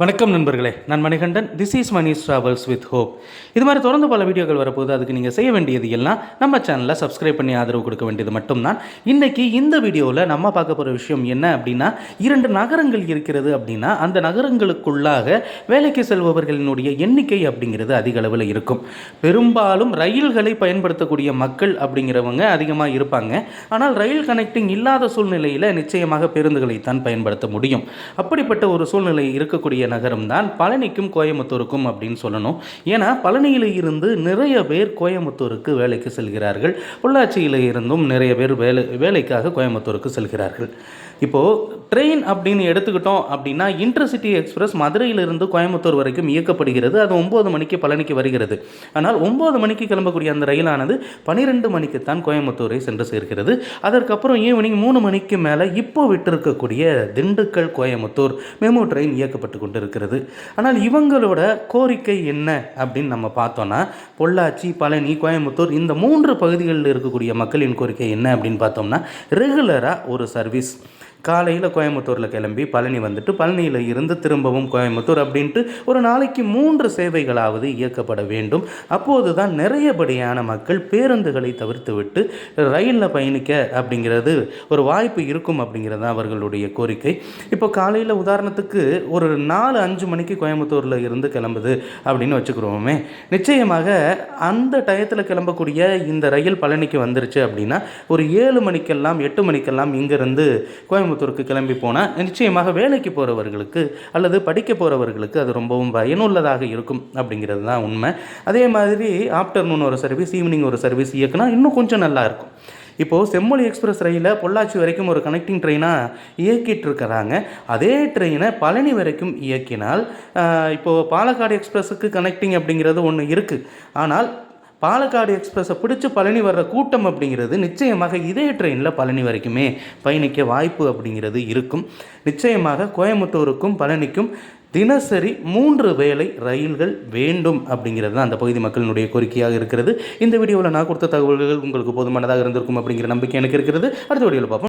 வணக்கம் நண்பர்களே. நான் Manikandan. This is Mani's travels with hope இது மாதிரி தொடர்ந்து பல வீடியோக்கள் வரப்போது அதுக்கு நீங்கள் செய்ய வேண்டியது எல்லாம் நம்ம சேனலில் சப்ஸ்கிரைப் பண்ணி ஆதரவு கொடுக்க வேண்டியது மட்டும்தான். இன்னைக்கு இந்த வீடியோவில் நம்ம பார்க்க போகிற விஷயம் என்ன அப்படின்னா இரண்டு நகரங்கள் இருக்கிறது அப்படின்னா அந்த நகரங்களுக்குள்ளாக வேலைக்கு செல்பவர்களினுடைய எண்ணிக்கை அப்படிங்கிறது அதிக அளவில் இருக்கும். பெரும்பாலும் ரயில்களை பயன்படுத்தக்கூடிய மக்கள் அப்படிங்கிறவங்க அதிகமாக இருப்பாங்க. ஆனால் ரயில் கனெக்டிங் இல்லாத சூழ்நிலையில் நிச்சயமாக பேருந்துகளை தான் பயன்படுத்த முடியும். அப்படிப்பட்ட ஒரு சூழ்நிலை இருக்கக்கூடிய நகரம் தான் பழனிக்கும் கோயம்புத்தூருக்கும் அப்படின்னு சொல்லணும். ஏன்னா பழனியில் இருந்து நிறைய பேர் கோயம்புத்தூருக்கு வேலைக்கு செல்கிறார்கள். பொள்ளாச்சியில் இருந்தும் நிறைய பேர் வேலை வேலைக்காக கோயம்புத்தூருக்கு செல்கிறார்கள். இப்போது ட்ரெயின் அப்படின்னு எடுத்துக்கிட்டோம் அப்படின்னா இன்டர்சிட்டி எக்ஸ்பிரஸ் மதுரையிலிருந்து கோயம்புத்தூர் வரைக்கும் இயக்கப்படுகிறது. அது ஒம்பது மணிக்கு பழனிக்கு வருகிறது. ஆனால் ஒம்பது மணிக்கு கிளம்பக்கூடிய அந்த ரயிலானது பனிரெண்டு மணிக்கு தான் கோயம்புத்தூரை சென்று சேர்கிறது. அதற்கப்புறம் ஈவினிங் மூணு மணிக்கு மேலே இப்போ விட்டிருக்கக்கூடிய திண்டுக்கல் கோயம்புத்தூர் மெமோ ட்ரெயின் இயக்கப்பட்டு கொண்டு இருக்கிறது ஆனால் இவங்களோட கோரிக்கை என்ன அப்படின்னு நம்ம பார்த்தோன்னா பொள்ளாச்சி பழனி கோயம்புத்தூர் இந்த மூன்று பகுதிகளில் இருக்கக்கூடிய மக்களின் கோரிக்கை என்ன அப்படின்னு பார்த்தோம்னா ரெகுலராக ஒரு சர்வீஸ் காலையில் கோயம்புத்தூரில் கிளம்பி பழனி வந்துட்டு பழனியில் இருந்து திரும்பவும் கோயம்புத்தூர் அப்படின்ட்டு ஒரு நாளைக்கு மூன்று சேவைகளாவது இயக்கப்பட வேண்டும். அப்போது தான் நிறையபடியான மக்கள் பேருந்துகளை தவிர்த்து விட்டு ரயிலில் பயணிக்க அப்படிங்கிறது ஒரு வாய்ப்பு இருக்கும் அப்படிங்கிறது அவர்களுடைய கோரிக்கை. இப்போ காலையில் உதாரணத்துக்கு ஒரு நாலு அஞ்சு மணிக்கு கோயம்புத்தூரில் இருந்து கிளம்புது அப்படின்னு வச்சுக்கிறோமே. நிச்சயமாக அந்த டயத்தில் கிளம்பக்கூடிய இந்த ரயில் பழனிக்கு வந்துருச்சு அப்படின்னா ஒரு ஏழு மணிக்கெல்லாம் எட்டு மணிக்கெல்லாம் இங்கேருந்து கோயம்புத்தூர் கோயம்புத்தூருக்கு கிளம்பி போனால் நிச்சயமாக வேலைக்கு போகிறவர்களுக்கு அல்லது படிக்க போகிறவர்களுக்கு அது ரொம்பவும் பயனுள்ளதாக இருக்கும் அப்படிங்கிறது தான் உண்மை. அதே மாதிரி ஆஃப்டர்நூன் ஒரு சர்வீஸ் ஈவினிங் ஒரு சர்வீஸ் இயக்குனா இன்னும் கொஞ்சம் நல்லா இருக்கும். இப்போது செம்மொழி எக்ஸ்பிரஸ் ரயிலில் பொள்ளாச்சி வரைக்கும் ஒரு கனெக்டிங் ட்ரெயினாக இயக்கிட்டு இருக்கிறாங்க. அதே ட்ரெயினை பழனி வரைக்கும் இயக்கினால் இப்போது பாலக்காடு எக்ஸ்பிரஸுக்கு கனெக்டிங் அப்படிங்கிறது ஒன்று இருக்குது ஆனால் பாலக்காடு எக்ஸ்பிரஸை பிடிச்சி பழனி வர்ற கூட்டம் அப்படிங்கிறது நிச்சயமாக இதே ட்ரெயினில் பழனி வரைக்குமே பயணிக்க வாய்ப்பு அப்படிங்கிறது இருக்கும். நிச்சயமாக கோயம்புத்தூருக்கும் பழனிக்கும் தினசரி மூன்று வேளை ரயில்கள் வேண்டும் அப்படிங்கிறது தான் அந்த பகுதி மக்களினுடைய கோரிக்கையாக இருக்கிறது. இந்த வீடியோவில் நான் கொடுத்த தகவல்கள் உங்களுக்கு போதுமானதாக இருந்திருக்கும் அப்படிங்கிற நம்பிக்கை எனக்கு இருக்கிறது. அடுத்த வீடியோவில் பார்ப்போம்.